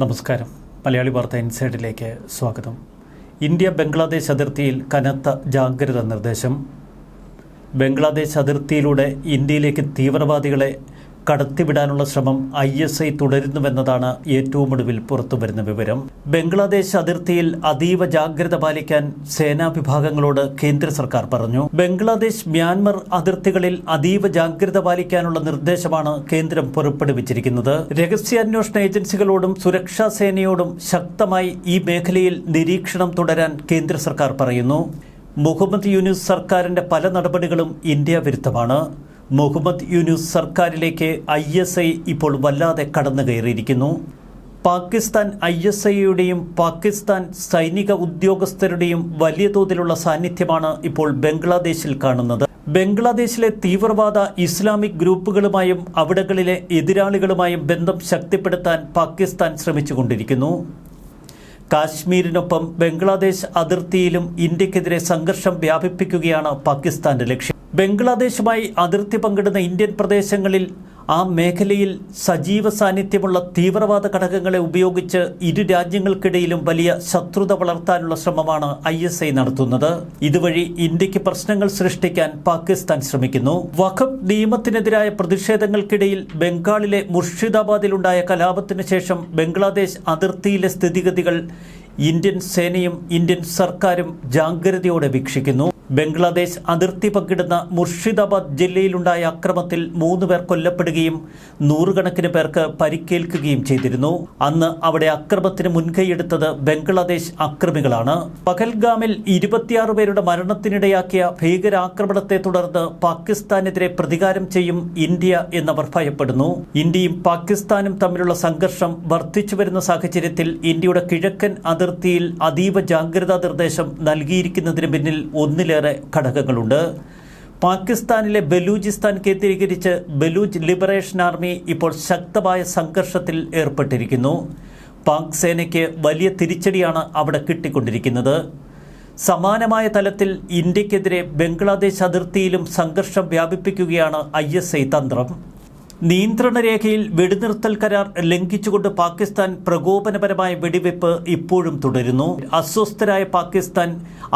നമസ്കാരം. മലയാളി വാർത്ത ഇൻസൈഡിലേക്ക് സ്വാഗതം. ഇന്ത്യ ബംഗ്ലാദേശ് അതിർത്തിയിൽ കനത്ത ജാഗ്രത നിർദ്ദേശം. ബംഗ്ലാദേശ് അതിർത്തിയിലൂടെ ഇന്ത്യയിലേക്ക് തീവ്രവാദികളെ കടത്തിവിടാനുള്ള ശ്രമം ഐ എസ് ഐ തുടരുന്നുവെന്നതാണ് ഏറ്റവും ഒടുവിൽ പുറത്തുവരുന്ന വിവരം. ബംഗ്ലാദേശ് അതിർത്തിയിൽ അതീവ ജാഗ്രത പാലിക്കാൻ സേനാ വിഭാഗങ്ങളോട് കേന്ദ്ര സർക്കാർ പറഞ്ഞു. ബംഗ്ലാദേശ് മ്യാൻമർ അതിർത്തികളിൽ അതീവ ജാഗ്രത പാലിക്കാനുള്ള നിർദ്ദേശമാണ് കേന്ദ്രം പുറപ്പെടുവിച്ചിരിക്കുന്നത്. രഹസ്യാന്വേഷണ ഏജൻസികളോടും സുരക്ഷാ സേനയോടും ശക്തമായി ഈ മേഖലയിൽ നിരീക്ഷണം തുടരാൻ കേന്ദ്ര സർക്കാർ പറയുന്നു. മുഹമ്മദ് യൂനിസ് സർക്കാരിന്റെ പല നടപടികളും ഇന്ത്യ വിരുദ്ധമാണ്. മുഹമ്മദ് യൂനുസ് സർക്കാരിലേക്ക് ഐ എസ് ഐ ഇപ്പോൾ വല്ലാതെ കടന്നു കയറിയിരിക്കുന്നു. പാകിസ്ഥാൻ ഐ എസ് ഐയുടെയും പാകിസ്ഥാൻ സൈനിക ഉദ്യോഗസ്ഥരുടെയും വലിയ തോതിലുള്ള സാന്നിധ്യമാണ് ഇപ്പോൾ ബംഗ്ലാദേശിൽ കാണുന്നത്. ബംഗ്ലാദേശിലെ തീവ്രവാദ ഇസ്ലാമിക് ഗ്രൂപ്പുകളുമായും അവിടങ്ങളിലെ എതിരാളികളുമായും ബന്ധം ശക്തിപ്പെടുത്താൻ പാകിസ്ഥാൻ ശ്രമിച്ചുകൊണ്ടിരിക്കുന്നു. കാശ്മീരിനൊപ്പം ബംഗ്ലാദേശ് അതിർത്തിയിലും ഇന്ത്യക്കെതിരെ സംഘർഷം വ്യാപിപ്പിക്കുകയാണ് പാകിസ്ഥാന്റെ ലക്ഷ്യം ബംഗ്ലാദേശുമായി അതിർത്തി പങ്കിടുന്ന ഇന്ത്യൻ പ്രദേശങ്ങളിൽ ആ മേഖലയിൽ സജീവ സാന്നിധ്യമുള്ള തീവ്രവാദ ഘടകങ്ങളെ ഉപയോഗിച്ച് ഇരു രാജ്യങ്ങൾക്കിടയിലും വലിയ ശത്രുത വളർത്താനുള്ള ശ്രമമാണ് ഐ എസ് ഐ നടത്തുന്നത്. ഇതുവഴി ഇന്ത്യയ്ക്ക് പ്രശ്നങ്ങൾ സൃഷ്ടിക്കാൻ പാകിസ്ഥാൻ ശ്രമിക്കുന്നു. വഖഫ് നിയമത്തിനെതിരായ പ്രതിഷേധങ്ങൾക്കിടയിൽ ബംഗാളിലെ മുർഷിദാബാദിലുണ്ടായ കലാപത്തിനു ശേഷം ബംഗ്ലാദേശ് അതിർത്തിയിലെ സ്ഥിതിഗതികൾ ഇന്ത്യൻ സേനയും ഇന്ത്യൻ സർക്കാരും ജാഗ്രതയോടെ വീക്ഷിക്കുന്നു. ബംഗ്ലാദേശ് അതിർത്തി പങ്കിടുന്ന മുർഷിദാബാദ് ജില്ലയിലുണ്ടായ അക്രമത്തിൽ മൂന്ന് പേർ കൊല്ലപ്പെടുകയും നൂറുകണക്കിന് പേർക്ക് പരിക്കേൽക്കുകയും ചെയ്തിരുന്നു. അന്ന് അവിടെ അക്രമത്തിന് മുൻകൈയെടുത്തത് ബംഗ്ലാദേശ് അക്രമികളാണ്. പഹൽഗാമിൽ ഇരുപത്തിയാറ് പേരുടെ മരണത്തിനിടയാക്കിയ ഭീകരാക്രമണത്തെ തുടർന്ന് പാകിസ്ഥാനെതിരെ പ്രതികാരം ചെയ്യും ഇന്ത്യ എന്നവർ ഭയപ്പെടുന്നു. ഇന്ത്യയും പാകിസ്ഥാനും തമ്മിലുള്ള സംഘർഷം വർദ്ധിച്ചു വരുന്ന സാഹചര്യത്തിൽ ഇന്ത്യയുടെ കിഴക്കൻ അതിർത്തിയിൽ അതീവ ജാഗ്രതാ നിർദ്ദേശം നൽകിയിരിക്കുന്നതിന് പിന്നിൽ ഒന്നിലേറെ ഘടകങ്ങളുണ്ട്. പാകിസ്ഥാനിലെ ബലൂചിസ്ഥാൻ കേന്ദ്രീകരിച്ച് ബലൂജ് ലിബറേഷൻ ആർമി ഇപ്പോൾ ശക്തമായ സംഘർഷത്തിൽ ഏർപ്പെട്ടിരിക്കുന്നു. പാക് സേനയ്ക്ക് വലിയ തിരിച്ചടിയാണ് അവിടെ കിട്ടിക്കൊണ്ടിരിക്കുന്നത്. സമാനമായ തലത്തിൽ ഇന്ത്യക്കെതിരെ ബംഗ്ലാദേശ് അതിർത്തിയിലും സംഘർഷം വ്യാപിപ്പിക്കുകയാണ് ഐ തന്ത്രം. നിയന്ത്രണ രേഖയിൽ വെടിനിർത്തൽ കരാർ ലംഘിച്ചുകൊണ്ട് പാകിസ്ഥാൻ പ്രകോപനപരമായ വെടിവെപ്പ് ഇപ്പോഴും തുടരുന്നു. അസ്വസ്ഥരായ പാകിസ്ഥാൻ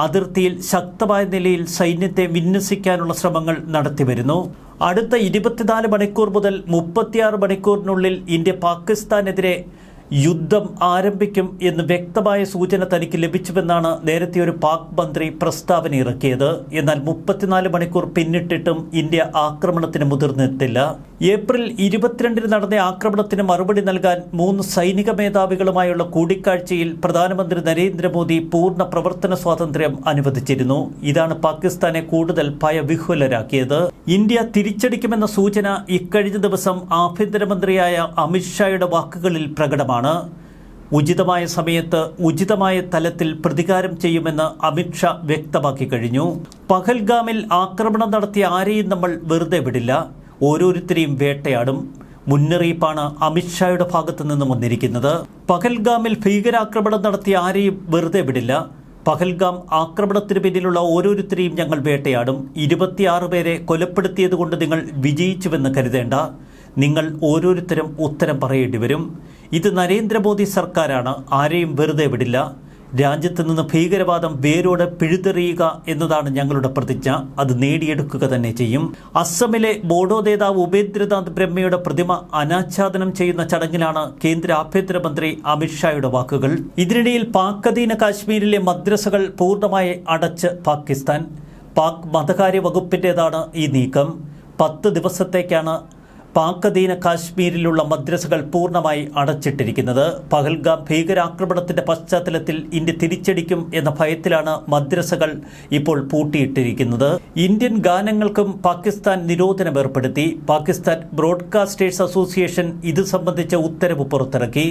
അതിർത്തിയിൽ ശക്തമായ നിലയിൽ സൈന്യത്തെ വിന്യസിക്കാനുള്ള ശ്രമങ്ങൾ നടത്തിവരുന്നു. അടുത്ത ഇരുപത്തിനാല് മണിക്കൂർ മുതൽ മുപ്പത്തിയാറ് മണിക്കൂറിനുള്ളിൽ ഇന്ത്യ പാകിസ്ഥാനെതിരെ യുദ്ധം ആരംഭിക്കും എന്ന് വ്യക്തമായ സൂചന തനിക്ക് ലഭിച്ചുവെന്നാണ് നേരത്തെ ഒരു പാക് മന്ത്രി പ്രസ്താവന ഇറക്കിയത്. എന്നാൽ മുപ്പത്തിനാല് മണിക്കൂർ പിന്നിട്ടിട്ടും ഇന്ത്യ ആക്രമണത്തിന് മുതിർന്നിട്ടില്ല. ഏപ്രിൽ ഇരുപത്തിരണ്ടിന് നടന്ന ആക്രമണത്തിന് മറുപടി നൽകാൻ മൂന്ന് സൈനിക മേധാവികളുമായുള്ള കൂടിക്കാഴ്ചയിൽ പ്രധാനമന്ത്രി നരേന്ദ്രമോദി പൂർണ പ്രവർത്തന സ്വാതന്ത്ര്യം അനുവദിച്ചിരുന്നു. ഇതാണ് പാകിസ്ഥാനെ കൂടുതൽ ഭയവിഹ്വലരാക്കിയത്. ഇന്ത്യ തിരിച്ചടിക്കുമെന്ന സൂചന ഇക്കഴിഞ്ഞ ദിവസം ആഭ്യന്തരമന്ത്രിയായ അമിത്ഷായുടെ വാക്കുകളിൽ പ്രകടമാണ് ഉചിതമായ സമയത്ത് ഉചിതമായ തലത്തിൽ പ്രതികാരം ചെയ്യുമെന്ന് അമിത്ഷാ വ്യക്തമാക്കി കഴിഞ്ഞു. പഹൽഗാമിൽ ആക്രമണം നടത്തിയ ആരെയും നമ്മൾ വെറുതെ വിടില്ല. ഓരോരുത്തരെയും വേട്ടയാടും. മുന്നറിയിപ്പാണ് അമിത്ഷായുടെ ഭാഗത്തു നിന്നും വന്നിരിക്കുന്നത്. പഹൽഗാമിൽ ഭീകരാക്രമണം നടത്തിയ ആരെയും വെറുതെ വിടില്ല. പഹൽഗാം ആക്രമണത്തിന് പിന്നിലുള്ള ഓരോരുത്തരെയും ഞങ്ങൾ വേട്ടയാടും. ഇരുപത്തിയാറ് പേരെ കൊലപ്പെടുത്തിയത് കൊണ്ട് നിങ്ങൾ വിജയിച്ചുവെന്ന് കരുതേണ്ട. നിങ്ങൾ ഓരോരുത്തരും ഉത്തരം പറയേണ്ടി വരും. ഇത് നരേന്ദ്രമോദി സർക്കാരാണ് ആരെയും വെറുതെ വിടില്ല. രാജ്യത്ത് നിന്ന് ഭീകരവാദം വേരോടെ പിഴുതെറിയുക എന്നതാണ് ഞങ്ങളുടെ പ്രതിജ്ഞ. അത് നേടിയെടുക്കുക തന്നെ ചെയ്യും. അസമിലെ ബോഡോ നേതാവ് ഉപേന്ദ്രനാഥ് ബ്രഹ്മയുടെ പ്രതിമ അനാച്ഛാദനം ചെയ്യുന്ന ചടങ്ങിലാണ് കേന്ദ്ര ആഭ്യന്തരമന്ത്രി അമിത്ഷായുടെ വാക്കുകൾ. ഇതിനിടയിൽ പാക് അധീന കാശ്മീരിലെ മദ്രസകൾ പൂർണമായി അടച്ച് പാകിസ്ഥാൻ. പാക് മതകാര്യ വകുപ്പിന്റേതാണ് ഈ നീക്കം. പത്ത് ദിവസത്തേക്കാണ് പാക് അധീന കാശ്മീരിലുള്ള മദ്രസകൾ പൂർണമായി അടച്ചിട്ടിരിക്കുന്നത്. പഹൽഗാം ഭീകരാക്രമണത്തിന്റെ പശ്ചാത്തലത്തിൽ ഇന്ത്യ തിരിച്ചടിക്കും എന്ന ഭയത്തിലാണ് മദ്രസകൾ ഇപ്പോൾ പൂട്ടിയിട്ടിരിക്കുന്നത്. ഇന്ത്യൻ ഗാനങ്ങൾക്കും പാകിസ്ഥാൻ നിരോധനം ഏർപ്പെടുത്തി പാകിസ്ഥാൻ ബ്രോഡ്കാസ്റ്റേഴ്സ് അസോസിയേഷൻ ഇത് സംബന്ധിച്ച ഉത്തരവ് പുറത്തിറക്കി.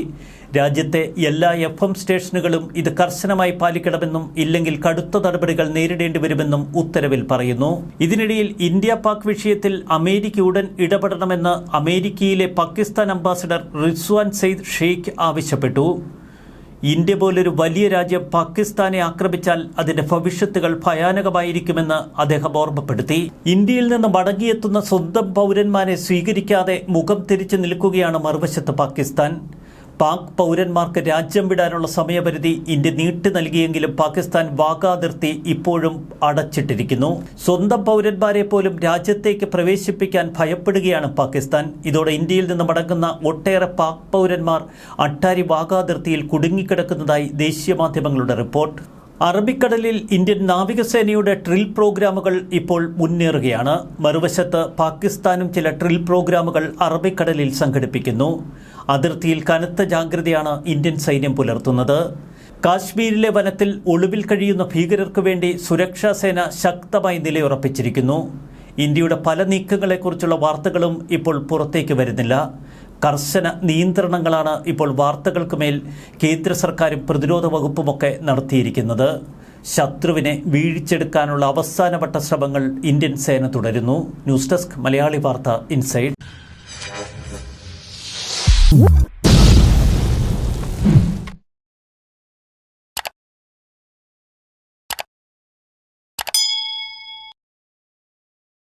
രാജ്യത്തെ എല്ലാ എഫ് എം സ്റ്റേഷനുകളും ഇത് കർശനമായി പാലിക്കണമെന്നും ഇല്ലെങ്കിൽ കടുത്ത നടപടികൾ നേരിടേണ്ടി വരുമെന്നും ഉത്തരവിൽ പറയുന്നു. ഇതിനിടയിൽ ഇന്ത്യ പാക് വിഷയത്തിൽ അമേരിക്ക ഉടൻ ഇടപെടണമെന്ന് അമേരിക്കയിലെ പാകിസ്ഥാൻ അംബാസിഡർ റിസ്വാൻ സെയ്ദ് ഷെയ്ഖ് ആവശ്യപ്പെട്ടു. ഇന്ത്യ പോലൊരു വലിയ രാജ്യം പാകിസ്ഥാനെ ആക്രമിച്ചാൽ അതിന്റെ ഭവിഷ്യത്തുകൾ ഭയാനകമായിരിക്കുമെന്ന് അദ്ദേഹം ഓർമ്മപ്പെടുത്തി. ഇന്ത്യയിൽ നിന്ന് മടങ്ങിയെത്തുന്ന സ്വന്തം പൗരന്മാരെ സ്വീകരിക്കാതെ മുഖം തിരിച്ചു നിൽക്കുകയാണ് മറുവശത്ത് പാകിസ്ഥാൻ. പാക് പൗരന്മാർക്ക് രാജ്യം വിടാനുള്ള സമയപരിധി ഇന്ത്യ നീട്ടി നൽകിയെങ്കിലും പാകിസ്ഥാൻ വാഗാതിർത്തി ഇപ്പോഴും അടച്ചിട്ടിരിക്കുന്നു. സ്വന്തം പൗരന്മാരെ പോലും രാജ്യത്തേക്ക് പ്രവേശിപ്പിക്കാൻ ഭയപ്പെടുകയാണ് പാകിസ്ഥാൻ. ഇതോടെ ഇന്ത്യയിൽ നിന്ന് മടങ്ങുന്ന ഒട്ടേറെ പാക് പൗരന്മാർ അട്ടാരി വാഗാതിർത്തിയിൽ കുടുങ്ങിക്കിടക്കുന്നതായി ദേശീയ മാധ്യമങ്ങളുടെ റിപ്പോർട്ട്. അറബിക്കടലിൽ ഇന്ത്യൻ നാവികസേനയുടെ ഡ്രിൽ പ്രോഗ്രാമുകൾ ഇപ്പോൾ മുന്നേറുകയാണ്. മറുവശത്ത് പാകിസ്ഥാനും ചില ഡ്രിൽ പ്രോഗ്രാമുകൾ അറബിക്കടലിൽ സംഘടിപ്പിക്കുന്നു. അതിർത്തിയിൽ കനത്ത ജാഗ്രതയാണ് ഇന്ത്യൻ സൈന്യം പുലർത്തുന്നത്. കാശ്മീരിലെ വനത്തിൽ ഒളിവിൽ കഴിയുന്ന ഭീകരർക്ക് വേണ്ടി സുരക്ഷാ സേന ശക്തമായി നിലയുറപ്പിച്ചിരിക്കുന്നു. ഇന്ത്യയുടെ പല നീക്കങ്ങളെക്കുറിച്ചുള്ള വാർത്തകളും ഇപ്പോൾ പുറത്തേക്ക് വരുന്നില്ല. കർശന നിയന്ത്രണങ്ങളാണ് ഇപ്പോൾ വാർത്തകൾക്ക് മേൽ കേന്ദ്ര സർക്കാരും പ്രതിരോധ വകുപ്പുമൊക്കെ നടത്തിയിരിക്കുന്നത്. ശത്രുവിനെ വീഴ്ചെടുക്കാനുള്ള അവസാനവട്ട ശ്രമങ്ങൾ ഇന്ത്യൻ സേന തുടരുന്നു. ന്യൂസ് ഡെസ്ക് മലയാളി വാർത്ത ഇൻസൈഡ്.